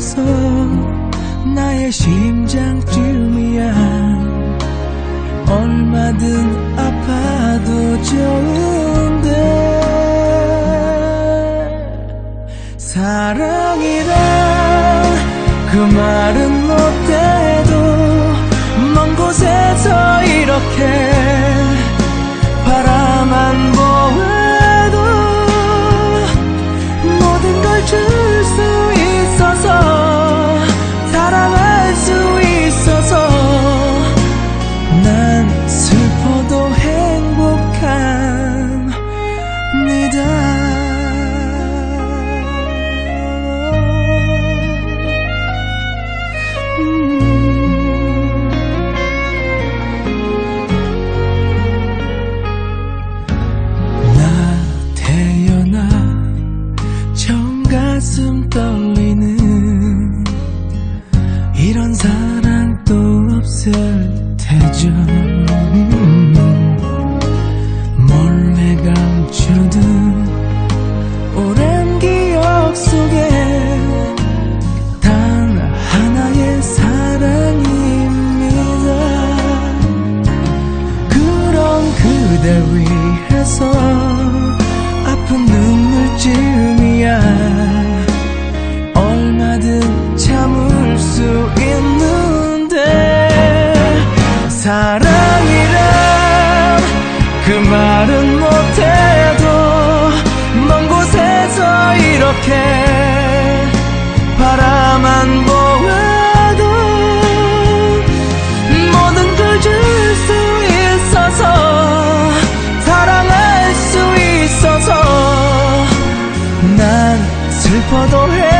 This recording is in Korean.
위해서 나의 심장쯤이야 얼마든 아파도 좋은데 사랑이란 그 말은 그댈 위해서 아픈 눈물쯤이야. 얼마든 참을 수 있는데 사랑이란 그 말은 못 슬퍼도 해.